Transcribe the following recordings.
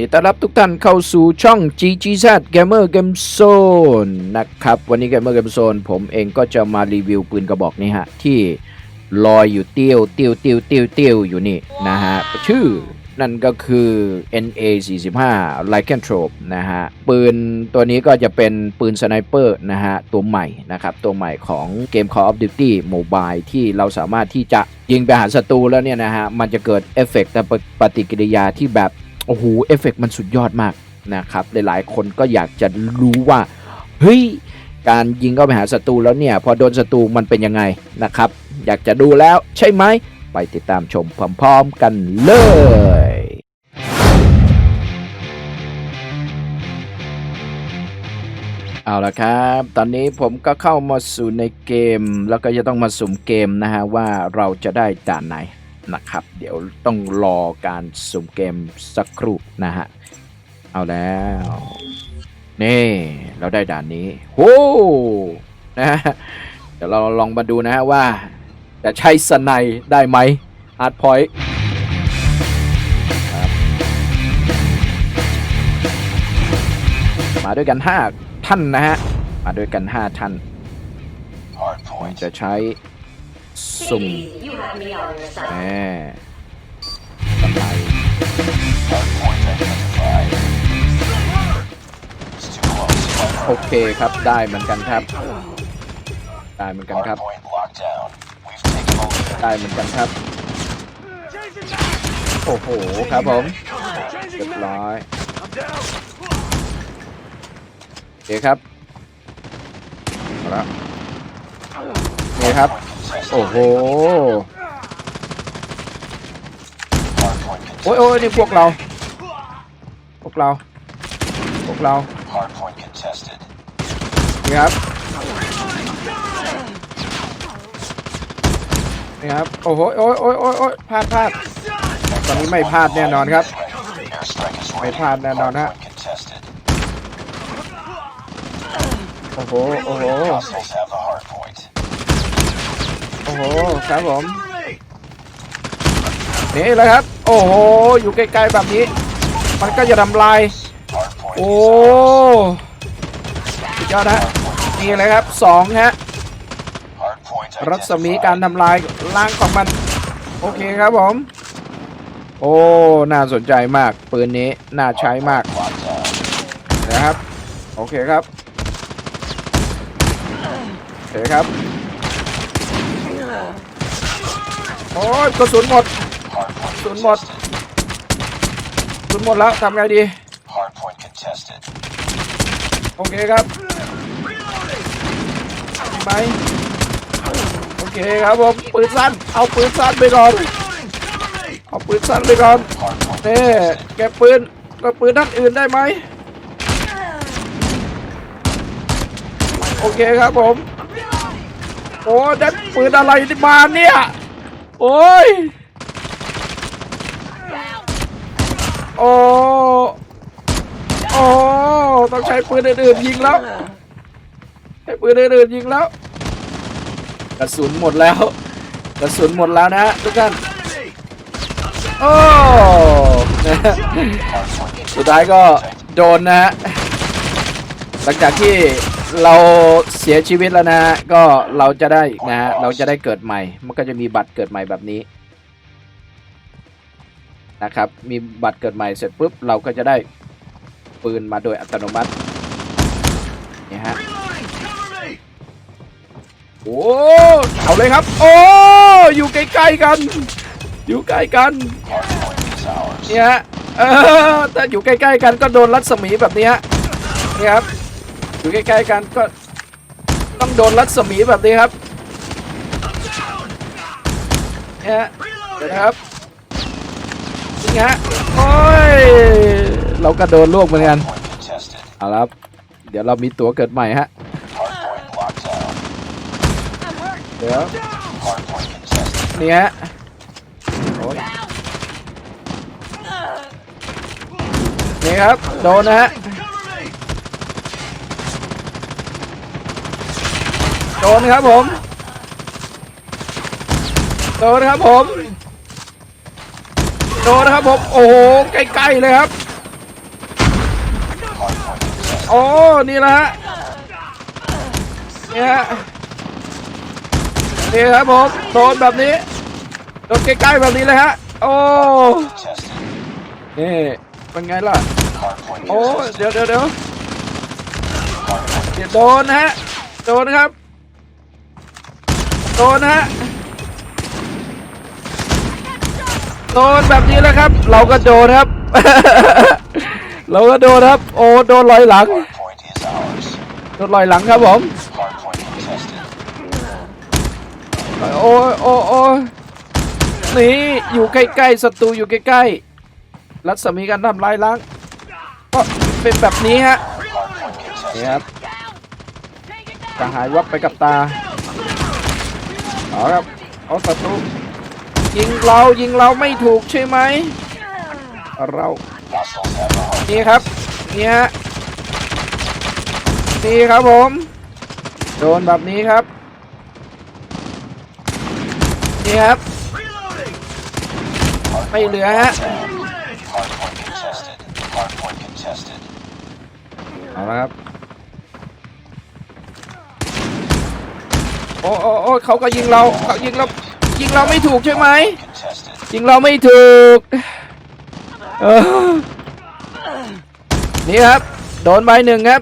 ดีต้อนรับทุกท่านเข้าสู่ช่อง GGZ Gamer Game Zone นะครับ วันนี้ Gamer Game Zone ผมเองก็จะมารีวิวปืนกระบอกนี้ฮะ ที่ลอยอยู่เตี้ยวเตี้ยวเตี้ยวเตี้ยวเตี้ยวอยู่นี่นะฮะ ชื่อนั่นก็คือ NA 45 Lycanthrope นะฮะ ปืนตัวนี้ก็จะเป็นปืนสไนเปอร์นะฮะ ตัวใหม่นะครับ ตัวใหม่ของเกม Call of Duty Mobile ที่เราสามารถที่จะยิงไปหาศัตรูแล้วเนี่ยนะฮะ มันจะเกิดเอฟเฟกต์และปฏิกิริยาที่แบบ โอ้โหเอฟเฟกต์มันสุดยอดมากนะครับหลายๆคนก็อยากจะรู้ว่าเฮ้ยการยิงเข้าไปหาศัตรูแล้วเนี่ย พอโดนศัตรูมันเป็นยังไงนะครับ อยากจะดูแล้วใช่ไหมไปติดตามชมพร้อมๆกันเลยเอาละครับ ตอนนี้ผมก็เข้ามาสู่ในเกม แล้วก็จะต้องมาสุ่มเกมนะฮะว่าเราจะได้ด่านไหน นะครับ เดี๋ยวต้องรอการสุ่มเกมสักครู่นะฮะ เอาแล้ว นี่ เราได้ด่านนี้โอ้นะฮะเดี๋ยวเราลองมาดูนะฮะว่า จะใช้สไนด์ได้ไหมฮาร์ดพอยต์มาด้วยกัน 5 ท่านนะฮะ มาด้วยกัน 5 ท่านผมจะใช้ สุ่ม You have me on your แห side. มสไนด์โอเคครับได้เหมือนกันครับ ได้เหมือนกันครับ ได้เหมือนกันครับ โอ้โหครับผมเรียบร้อยโอเคครับเอาละนี่ครับ โอ้โห โอ้ยโอ้ยนี่พวกเรา พวกเรา พวกเรานี่ครับ นี่ครับ โอ้โห โอ้ยโอ้ยโอ้ยโอ้ยพลาดพลาดตอนนี้ไม่พลาดแน่นอนครับ ไม่พลาดแน่นอนฮะ โอ้โห โอ้โหโอ้โหครับผมนี่เลยครับ โอ้โห อยู่ใกล้ๆแบบนี้ มันก็จะทำลาย โอ้ยอดฮะนี่เลยครับสองฮะรัศมีการทำลายล้างของมัน โอเคครับผม โอ้ น่าสนใจมาก ปืนนี้ น่าใช้มาก นะครับ โอเคครับโอเคครับ โอ้ยกระสุนหมดกระสุนหมดกระสุนหมดแล้วทำไงดี โอเคครับไปโอเคครับผมปืนสั้น เอาปืนสั้นไปก่อน เอาปืนสั้นไปก่อนเน่แกปืนก็ปืนด้านอื่นได้ไหมโอเคครับผม โอ้ได้ปืนอะไรที่มาเนี่ย โอ้ย โอ้โอ้ต้องใช้ปืนอื่นๆยิงแล้ว ใช้ปืนอื่นๆยิงแล้ว กระสุนหมดแล้ว กระสุนหมดแล้วนะฮะทุกท่านโอ้สุดท้ายก็โดนนะฮะหลังจากที่ เราเสียชีวิตแล้วนะ ก็เราจะได้นะ เราจะได้เกิดใหม่ มันก็จะมีบัตรเกิดใหม่แบบนี้นะครับ มีบัตรเกิดใหม่เสร็จปุ๊บเราก็จะได้ปืนมาโดยอัตโนมัตินี่ฮะโอ้เอาเลยครับ โอ้อยู่ใกล้ๆกัน อยู่ใกล้กันเนี่ยฮะเออถ้าอยู่ใกล้ๆกันก็โดนรัศมีแบบนี้นี่ครับ อยู่ใกล้ๆกันก็ต้องโดนรัศมีแบบนี้ครับเนี่ยฮะเดี๋ยวนะครับนี่ฮะโอ้ยเราก็โดนลวกเหมือนกันเอาละครับเดี๋ยวเรามีตั๋วเกิดใหม่ฮะเดี๋ยวนี่ฮะโอ้ยนี่ครับโดนนะฮะ โดนครับผม โดนครับผม โดนครับผม โอ้โห ใกล้ๆเลยครับ โอ้ นี่แหละฮะนี่ฮะนี่ครับผม โดนแบบนี้ โดนใกล้ๆแบบนี้เลยฮะ โอ้ นี่ เป็นไงล่ะ โอ้ เดี๋ยวเดี๋ยวเดี๋ยวโดนนะฮะ โดนครับ โดนนะฮะโดนแบบนี้แล้วครับ เราก็โดนครับ เราก็โดนครับ โอ้โดนลอยหลัง โดนลอยหลังครับผมโอ้โอ้โอ้ยนี่อยู่ใกล้ๆศัตรูอยู่ใกล้ๆรัศมีการทำลายล้างก็เป็นแบบนี้ฮะนี่ครับจะหายวับไปกับตา เอาครับเอาศัตรูยิงเรายิงเราไม่ถูกใช่ไหมเรา Hostiles have the hard. นี่ครับนี่ฮะนี่ครับผม โดนแบบนี้ครับนี่ครับไม่เหลือฮะ Hardpoint contested. Hardpoint contested. เอาละครับ โอ้โอ้โอ้เขาก็ยิงเราเขายิงเรายิงเราไม่ถูกใช่ไหม Contested. ยิงเราไม่ถูกเออนี่ครับ โดนใบหนึ่งครับ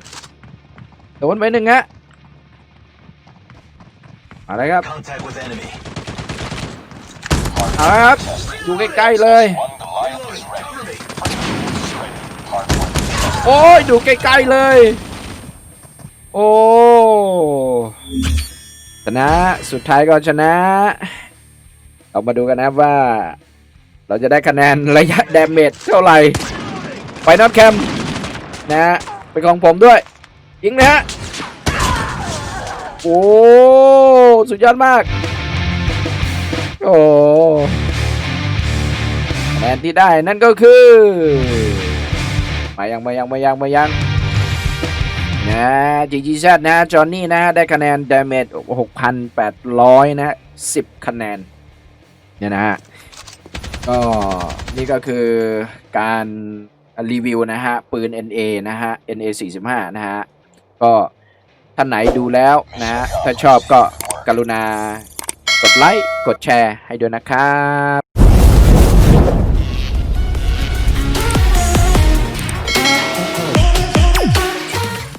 โดนใบหนึ่งฮะอะไรครับ Contact with enemy. เอาละครับอยู่ใกล้ๆเลย One Goliath is ready. Hardpoint contested. โอ้ยดูใกล้ๆเลย โอ้ช นะสุดท้ายก็ชนะ เรามาดูกันนะว่า เราจะได้คะแนนระยะดาเมจเท่าไหร่ไฟนอตแคมนะฮะเป็นของผมด้วยยิงนะฮะโอ้สุดยอดมาก โอ้คะแนนที่ได้นั่นก็คือ มายังมายังมายังมายัง นะจีจีแซนะจอห์นนี่นะได้คะแนนดาเมจ6,800 นะ 10 คะแนนเนี่ยนะฮะก็นี่ก็คือการรีวิวนะฮะ ปืน NA นะฮะ NA 45 นะฮะ ก็ท่านไหนดูแล้วนะฮะ ถ้าชอบก็กรุณากดไลค์ กดแชร์ให้ด้วยนะครับ